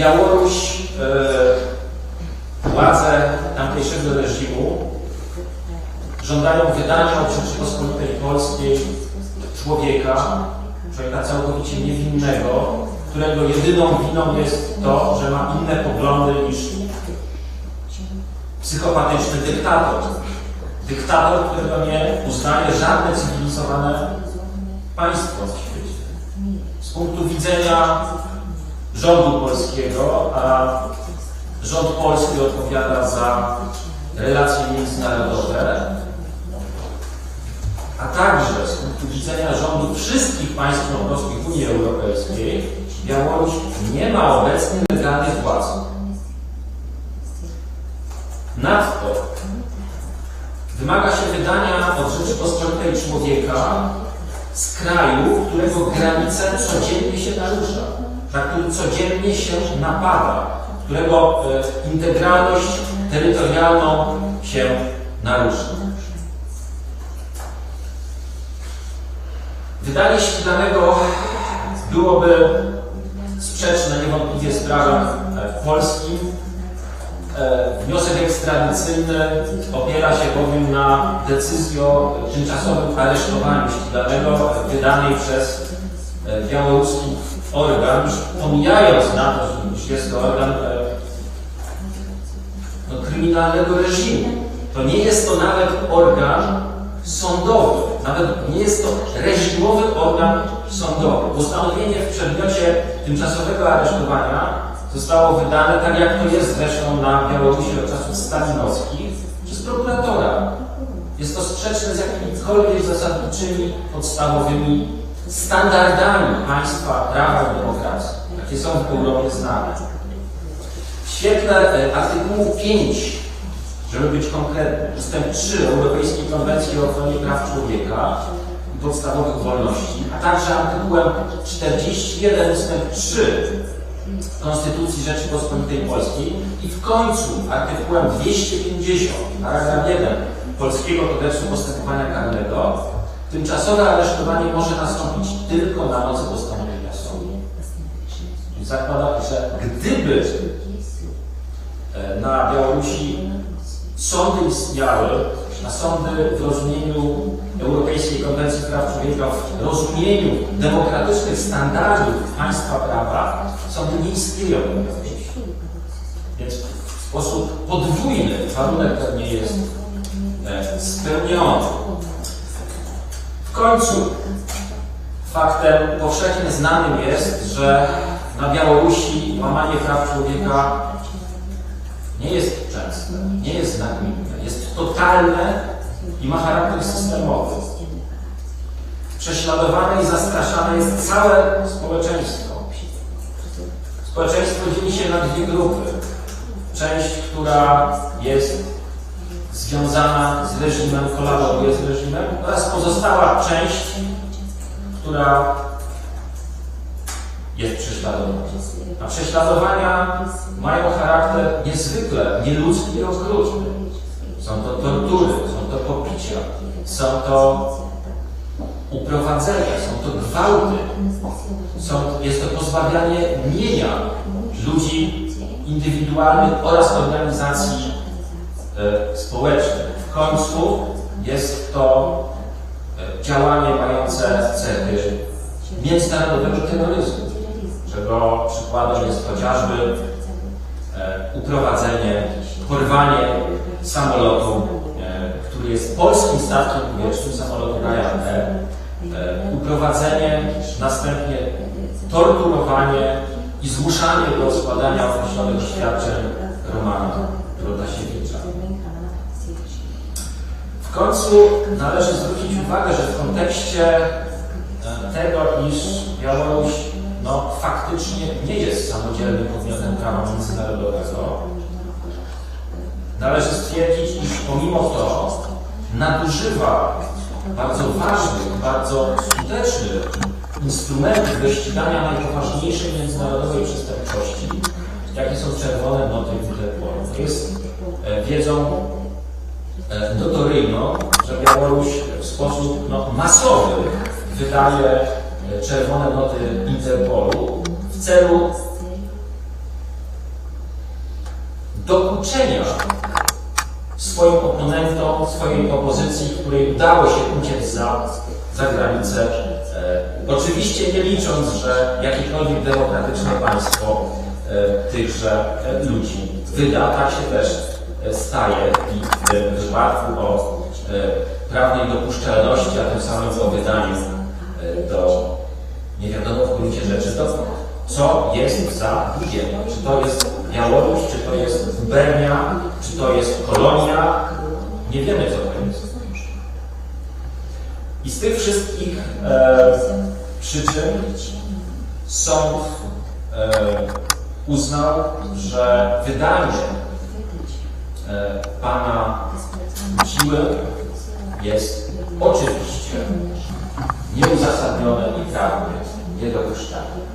Białoruś, e, władze tamtejszego reżimu żądają wydania od Rzeczypospolitej Polskiej człowieka, człowieka całkowicie niewinnego, którego jedyną winą jest to, że ma inne poglądy niż psychopatyczny dyktator. Dyktator, którego nie uznaje żadne cywilizowane państwo w świecie. Z punktu widzenia rządu polskiego, a rząd polski odpowiada za relacje międzynarodowe, a także z punktu widzenia rządu wszystkich państw członkowskich Unii Europejskiej, Białoruś nie ma obecnie legalnych władz. Nadto wymaga się wydania od Rzeczypospolitej człowieka z kraju, którego granice codziennie się narusza, na który codziennie się napada, którego e, integralność terytorialną się narusza. Wydanie ściganego byłoby sprzeczne niewątpliwie z prawem e, polskim. E, Wniosek ekstradycyjny opiera się bowiem na decyzji o tymczasowym aresztowaniu ściganego wydanej przez e, białoruski organ, pomijając na to, że jest to organ no, kryminalnego reżimu. To nie jest to nawet organ sądowy, nawet nie jest to reżimowy organ sądowy. Postanowienie w przedmiocie tymczasowego aresztowania zostało wydane, tak jak to jest zresztą na Białorusi od czasów stalinowskich, przez prokuratora. Jest to sprzeczne z jakimikolwiek zasadniczymi, podstawowymi standardami państwa prawa i demokracji, jakie są w Europie znane. W świetle e, artykułu 5 żeby być konkretny, ustęp 3 Europejskiej Konwencji o ochronie praw człowieka i podstawowych wolności, a także artykułem 41 ustęp 3 Konstytucji Rzeczypospolitej Polskiej i w końcu artykułem 250, paragraf 1 Polskiego Kodeksu Postępowania Karnego tymczasowe aresztowanie może nastąpić tylko na mocy postanowienia sądu. Zakłada, że gdyby e, na Białorusi Sądy istniały, sądy w rozumieniu Europejskiej Konwencji Praw Człowieka, w rozumieniu demokratycznych standardów państwa prawa, sądy nie istnieją. Więc w sposób podwójny warunek ten nie jest e, spełniony. W końcu faktem powszechnie znanym jest, że na Białorusi łamanie praw człowieka nie jest częste, nie jest nagminne, totalne i ma charakter systemowy. Prześladowane i zastraszane jest całe społeczeństwo. Społeczeństwo dzieli się na dwie grupy. Część, która jest związana z reżimem, kolaboruje z reżimem oraz pozostała część, która jest prześladowana. A prześladowania mają charakter niezwykle nieludzki i okrutny. Są to tortury, są to popicia, są to uprowadzenia, są to gwałty, są, jest to pozbawianie mienia ludzi indywidualnych oraz organizacji e, społecznych. W końcu jest to e, działanie mające cechy międzynarodowego terroryzmu czego przykładem jest chociażby e, uprowadzenie, porwanie samolotu, e, który jest polskim statkiem powietrznym, samolotu Ryanair, e, uprowadzenie, następnie torturowanie i zmuszanie do składania określonych oświadczeń Romana Protasiewicza. W końcu należy zwrócić uwagę, że w kontekście tego, iż Białoruś no, faktycznie nie jest samodzielnym podmiotem prawa międzynarodowego, należy stwierdzić, iż pomimo to nadużywa bardzo ważnych, bardzo skutecznych instrumentów do ścigania najpoważniejszej międzynarodowej przestępczości, jakie są czerwone noty Interpolu. To jest e, wiedzą e, notoryjną, że Białoruś w sposób no, masowy wydaje czerwone noty Interpolu w celu dokuczenia swoim oponentom, swojej opozycji, której udało się uciec za, za granicę. E, oczywiście nie licząc, że jakiekolwiek demokratyczne państwo e, tychże e, ludzi wyda, tak się też staje i w, o prawnej dopuszczalności, a tym samym o wydaniu do nie wiadomo w gruncie rzeczy, co jest za Bugiem. Czy to jest Białoruś, czy to jest gubernia, czy to jest kolonia. Nie wiemy, co to jest. I z tych wszystkich e, przyczyn sąd e, uznał, że wydanie e, pana siły jest oczywiście nieuzasadnione i prawnie niedopuszczalne.